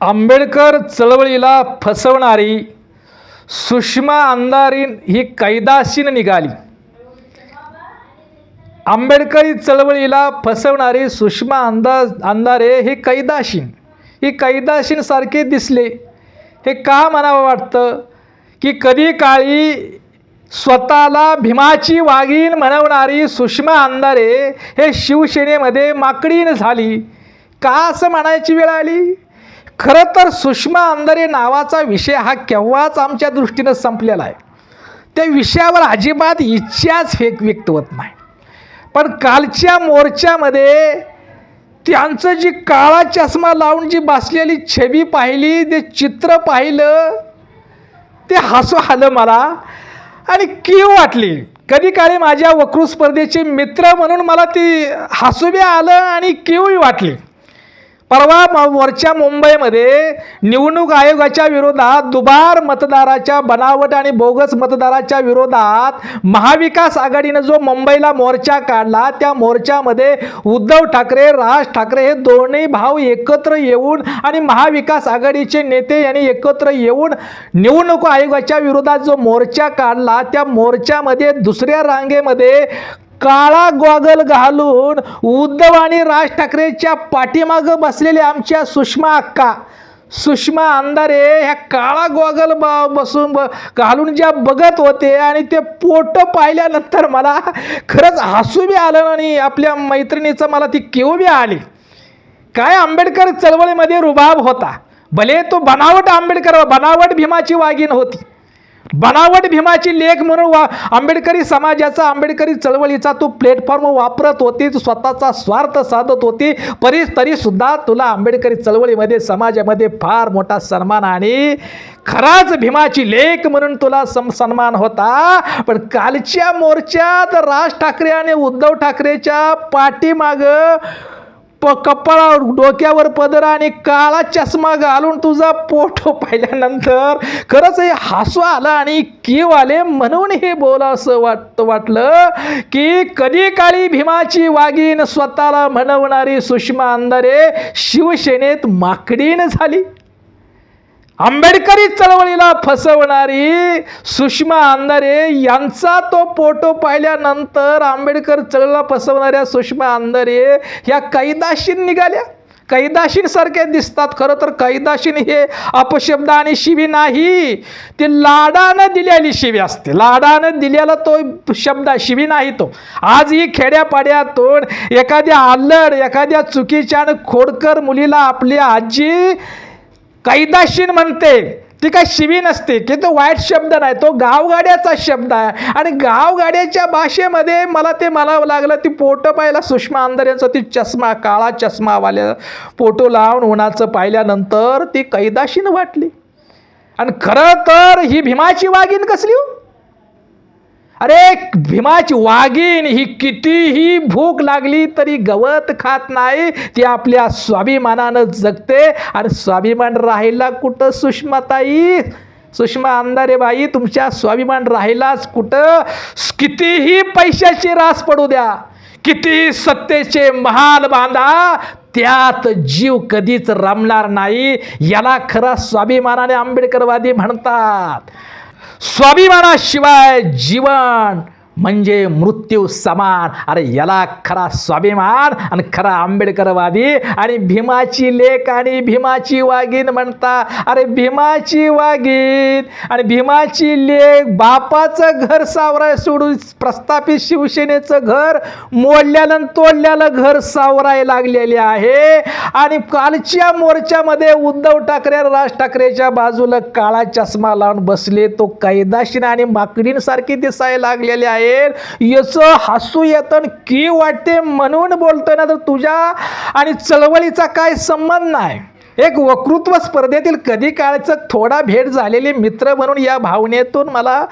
आंबेडकर चळवळीला फसवणारी सुषमा अंधारीन ही कैदाशीन निघाली. आंबेडकरी चळवळीला फसवणारी सुषमा अंदा अंधारे हे कैदाशीन ही कैदाशीनसारखे दिसले. हे का म्हणावं वाटतं? की कधी काळी स्वतःला भीमाची वाघीण म्हणवणारी सुषमा अंधारे हे शिवसेनेमध्ये माकडीन झाली. का असं म्हणायची वेळ आली? खरं तर सुषमा अंधारे नावाचा विषय हा केव्हाच आमच्या दृष्टीनं संपलेला आहे. त्या विषयावर अजिबात इच्छाच फेक व्यक्त होत नाही. पण कालच्या मोर्चामध्ये त्यांचं जी काळा चष्मा लावून जी बसलेली छबी पाहिली ते चित्र पाहिलं ते हसू आलं मला आणि कीव वाटली. कधी काळी माझ्या वक्रू स्पर्धेचे मित्र म्हणून मला ती हसूबी आलं आणि कीवही वाटली. परवा वरच्या मुंबईमध्ये निवडणूक आयोगाच्या विरोधात दुबार मतदाराच्या बनावट आणि बोगस मतदाराच्या विरोधात महाविकास आघाडीनं जो मुंबईला मोर्चा काढला त्या मोर्चामध्ये उद्धव ठाकरे राज ठाकरे हे दोन्ही भाव एकत्र येऊन आणि महाविकास आघाडीचे नेते यांनी एकत्र येऊन निवडणूक आयोगाच्या विरोधात जो मोर्चा काढला त्या मोर्चामध्ये दुसऱ्या रांगेमध्ये काळा गॉगल घालून उद्धव आणि राज ठाकरेच्या पाठीमागं बसलेल्या आमच्या सुषमा अक्का. सुषमा अंधारे ह्या काळा गॉगल ब बसून ब घालून ज्या बघत होते आणि ते पोट पाहिल्यानंतर मला खरंच हसू बी आलं आणि आपल्या मैत्रिणीचं मला ती केव बी आली. काय आंबेडकर चळवळीमध्ये रुबाब होता. भले तो बनावट आंबेडकर बनावट भीमाची वाघीण होती. बनावट भीमाची लेख म्हणून वा आंबेडकरी समाजाचा आंबेडकरी चळवळीचा तू प्लॅटफॉर्म वापरत होती तू स्वतःचा स्वार्थ साधत होती परी तरीसुद्धा तुला आंबेडकरी चळवळीमध्ये समाजामध्ये फार मोठा सन्मान आणि खराच भीमाची लेख म्हणून तुला सम सन्मान होता. पण कालच्या मोर्चात राज ठाकरे आणि उद्धव ठाकरेच्या पाठीमागं प कपाळावर डोक्यावर पदर आणि काळा चष्मा घालून तुझा पोटो पाहिल्यानंतर खरंच हे हसू आलं आणि कीव आले म्हणून हे बोला असं वाट वाटलं की कधी काळी भीमाची वागीन स्वतःला म्हणवणारी सुषमा अंधारे शिवसेनेत माकडीन झाली. आंबेडकरी चळवळीला फसवणारी सुषमा अंधारे यांचा तो फोटो पाहिल्यानंतर आंबेडकर चळवळीला फसवणाऱ्या सुषमा अंधारे ह्या कैदाशीन निघाल्या. कैदाशींसारखे दिसतात. खरं तर कैदाशीन हे अपशब्द आणि शिवी नाही. ते लाडानं दिलेली शिवी असते. लाडानं दिलेला तो शब्द शिवी नाही तो. आजही खेड्यापाड्यातून एखाद्या आल्लड एखाद्या चुकीच्या आणि खोडकर मुलीला आपली आजी कैदाशीन म्हणते. ती काय शिवी नसते. की तो वाईट शब्द नाही तो गावगाड्याचा शब्द आहे. आणि गावगाड्याच्या भाषेमध्ये मला ते मला लागलं ती पोटं पाहिला सुषमा अंधार यांचा ती चष्मा काळा चष्मावाल्या फोटो लावून उन्हाचं पाहिल्यानंतर ती कैदाशीन वाटली. आणि खरं तर ही भीमाची वाघीण कसली हो? अरे भीमाची वाघीण ही कितीही भूक लागली तरी गवत खात नाही. ती आपल्या स्वाभिमानानं जगते. आणि स्वाभिमान राहिला कुठं सुषमाताई? सुषमा अंधारे बाई तुमच्या स्वाभिमान राहिलाच कुठं? कितीही पैशाची रास पडू द्या. किती सत्तेचे महाल बांधा त्यात जीव कधीच रमणार नाही. याला खरा स्वाभिमानाने आंबेडकरवादी म्हणतात. स्वाभिमानाशिवाय जीवन म्हणजे मृत्यू समान. अरे याला खरा स्वाभिमान आणि खरा आंबेडकरवादी आणि भीमाची लेख आणि भीमाची वागीन म्हणता. अरे भीमाची वागीन आणि भीमाची लेख बापाचं घर सावराय सोडून प्रस्थापित शिवसेनेचं घर मोडल्यानं तोडल्यानं घर सावराय लागलेले आहे. आणि कालच्या मोर्चामध्ये उद्धव ठाकरे राज ठाकरेच्या बाजूला काळा चष्मा लावून बसले. तो कैदाशीन आणि माकडींसारखी दिसायला लागलेले आहे. आहेत याचं हसू येतन की वाटते म्हणून बोलतोय ना तर तुझ्या आणि चळवळीचा काय संबंध नाही. एक वक्तृत्व स्पर्धेतील कधी काळचं थोडा भेट झालेले मित्र म्हणून या भावनेतून मला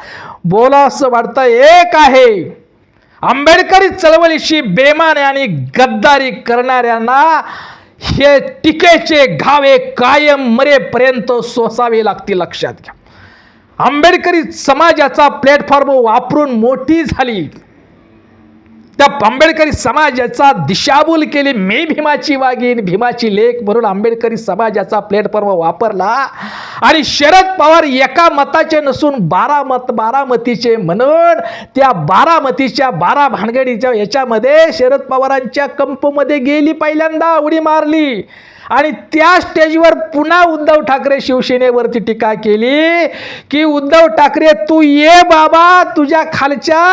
बोला असं वाटतं. एक आहे आंबेडकरी चळवळीशी बेमाने आणि गद्दारी करणाऱ्यांना हे टीकेचे घावे कायम मरेपर्यंत सोसावे लागतील लक्षात घ्या. आंबेडकरी समाजाचा प्लॅटफॉर्म वापरून मोठी झाली. त्या आंबेडकरी समाजाचा दिशाभूल केली. मी भीमाची वागीन भीमाची लेख म्हणून आंबेडकरी समाजाचा प्लॅटफॉर्म वापरला. आणि शरद पवार एका मताचे नसून बारा मत बारामतीचे म्हणून त्या बारामतीच्या बारा भानगडीच्या याच्यामध्ये शरद पवारांच्या कंपमध्ये गेली पहिल्यांदा उडी मारली. आणि त्या स्टेजवर पुन्हा उद्धव ठाकरे शिवसेनेवरती टीका केली की उद्धव ठाकरे तू ये बाबा तुझ्या खालच्या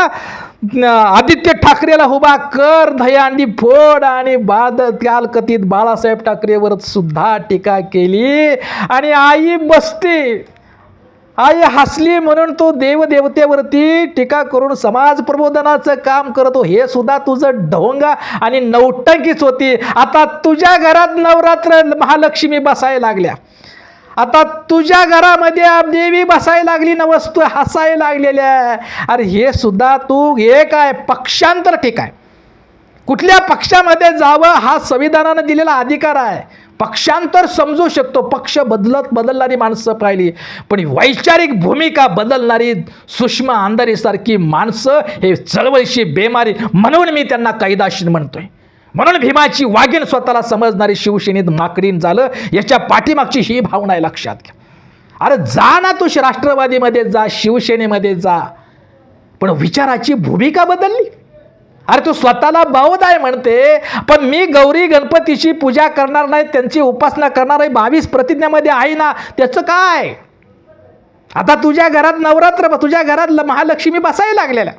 आदित्य ठाकरेला उभा कर दह्यांडी फोड. आणि बाद काल कथित बाळासाहेब ठाकरेवर सुद्धा टीका केली. आणि आई बसते आई हसली म्हणून तू देवदेवतेवरती टीका करून समाज प्रबोधनाचं काम करतो. हे सुद्धा तुझं ढोंगा आणि नौटंकीच होती. आता तुझ्या घरात नवरात्र महालक्ष्मी बसायला लागल्या. आता तुझ्या घरामध्ये देवी बसायला लागली ना वस्तू हसायला लागलेल्या. अरे हे सुद्धा तू हे काय? पक्षांतर ठीक आहे. कुठल्या पक्षामध्ये जावं हा संविधानानं दिलेला अधिकार आहे? पक्षांतर समजू शकतो. पक्ष बदलत बदलणारी माणसं पाहिली. पण वैचारिक भूमिका बदलणारी सुषमा अंधारीसारखी माणसं हे चळवळीशी बेमारी म्हणून मी त्यांना कैदाशीन म्हणतोय. म्हणून भीमाची वाघीण स्वतःला समजणारी शिवसेनेत माकडीन झालं. याच्या पाठीमागची ही भावना आहे लक्षात घ्या. अरे जा ना तू राष्ट्रवादीमध्ये जा शिवसेनेमध्ये जा. पण विचाराची भूमिका बदलली. अरे तू स्वतःला बौद्ध आहे म्हणते पण मी गौरी गणपतीची पूजा करणार नाही त्यांची उपासना करणार आहे बावीस प्रतिज्ञामध्ये आहे ना त्याचं काय? आता तुझ्या घरात नवरात्र तुझ्या घरात ल- महालक्ष्मी बसायला लागलेल्या.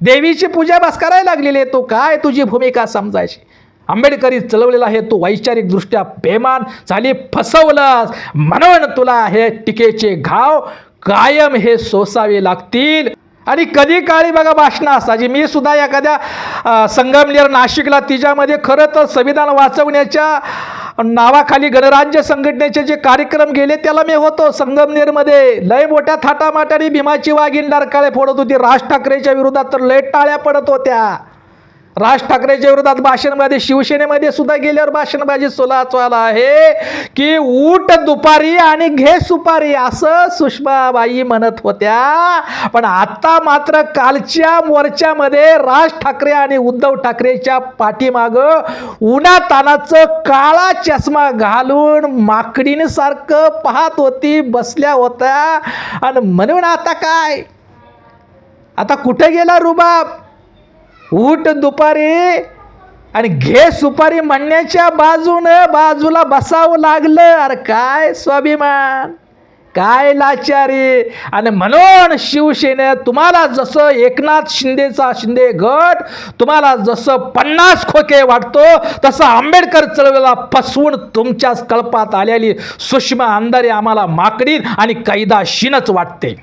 देवीची पूजा बस करायला लागलेली आहे तो काय तुझी भूमिका समजायची? आंबेडकरी चलवलेला आहे तू वैचारिकदृष्ट्या बेमान झाली फसवलंस. म्हणून तुला हे टीकेचे घाव कायम हे सोसावे लागतील. आणि कधी काळी बघा भाषणं असायची म्हणजे मी सुद्धा एखाद्या संगमनेर नाशिकला तिच्यामध्ये खरं तर संविधान वाचवण्याच्या नावाखाली गणराज्य संघटनेचे जे कार्यक्रम गेले त्याला मी होतो संगमनेरमध्ये. लय मोठ्या थाटामाटाने भीमाची वाघीण डारकाळे फोडत होती. राज ठाकरेच्या विरोधात तर लय टाळ्या पडत होत्या. राज ठाकरेच्या विरोधात भाषणमध्ये शिवसेनेमध्ये सुद्धा गेल्यावर भाषणबाजी सोलाचवाला आहे की ऊट दुपारी आणि घे सुपारी असं सुषमाबाई म्हणत होत्या. पण आता मात्र कालच्या मोर्चामध्ये राज ठाकरे आणि उद्धव ठाकरेच्या पाठीमागं उन्हा तानाचं काळा चष्मा घालून माकडीनसारखं पाहत होती बसल्या होत्या. आणि म्हणून आता काय? आता कुठे गेला रुबाब? उठ दुपारी आणि घे सुपारी म्हणण्याच्या बाजूनं बाजूला बसावं लागलं. अरे काय स्वाभिमान काय लाचारी. आणि म्हणून शिवसेने तुम्हाला जसं एकनाथ शिंदेचा शिंदे गट तुम्हाला जसं पन्नास खोके वाटतो तसं आंबेडकर चळवळीला फसवून तुमच्याच कळपात आलेली सुषमा अंधारे आम्हाला माकडीन आणि कैदाशीनच वाटते.